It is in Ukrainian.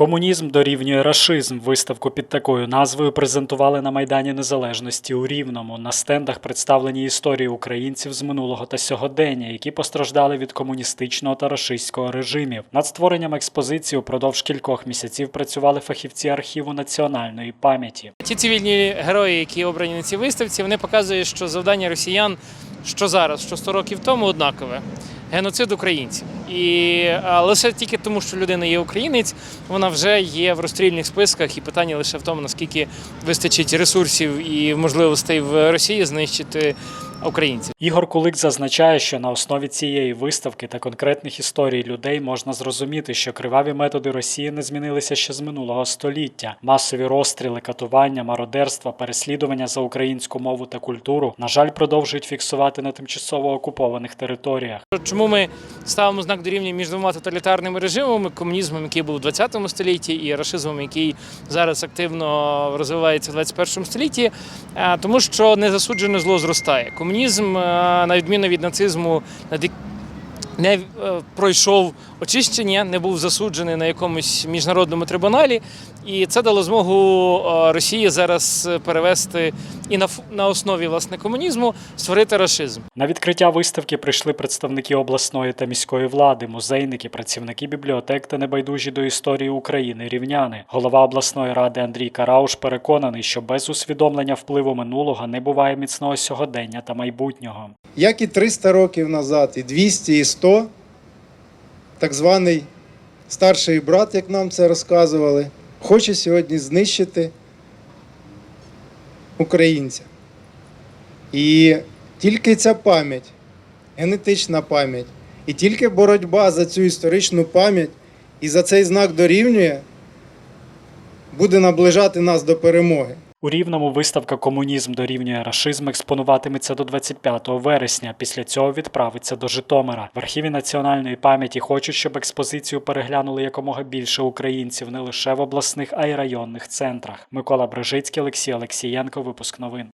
Комунізм дорівнює рашизм. Виставку під такою назвою презентували на Майдані Незалежності у Рівному. На стендах представлені історії українців з минулого та сьогодення, які постраждали від комуністичного та рашистського режимів. Над створенням експозиції упродовж кількох місяців працювали фахівці архіву національної пам'яті. Ті цивільні герої, які обрані на цій виставці, вони показують, що завдання росіян що зараз, що 100 років тому однакове. Геноцид українців. І лише тільки тому, що людина є українець, вона вже є в розстрільних списках, і питання лише в тому, наскільки вистачить ресурсів і можливостей в Росії знищити українців. Ігор Кулик зазначає, що на основі цієї виставки та конкретних історій людей можна зрозуміти, що криваві методи Росії не змінилися ще з минулого століття. Масові розстріли, катування, мародерства, переслідування за українську мову та культуру, на жаль, продовжують фіксувати на тимчасово окупованих територіях. Чому ми ставимо знак дорівнює між двома тоталітарними режимами, комунізмом, який був у 20 столітті, і рашизмом, який зараз активно розвивається в 21 столітті? Е, Тому що незасуджене зло зростає. Комунізм, е, на відміну від нацизму, не е, пройшов очищення, не був засуджений на якомусь міжнародному трибуналі, і це дало змогу е, Росії зараз перевести і на на основі власне комунізму створити рашизм. На відкриття виставки прийшли представники обласної та міської влади, музейники, працівники бібліотек та небайдужі до історії України рівняни. Голова обласної ради Андрій Карауш переконаний, що без усвідомлення впливу минулого не буває міцного сьогодення та майбутнього. Як і 300 років назад, і 200, і 100, так званий старший брат, як нам це розказували, хоче сьогодні знищити українця. І тільки ця пам'ять, генетична пам'ять, і тільки боротьба за цю історичну пам'ять і за цей знак дорівнює, буде наближати нас до перемоги. У Рівному виставка Комунізм дорівнює рашизм експонуватиметься до 25 вересня. Після цього відправиться до Житомира. В архіві національної пам'яті хочуть, щоб експозицію переглянули якомога більше українців не лише в обласних, а й районних центрах. Микола Брежицький, Олексій Олексієнко. Випуск новин.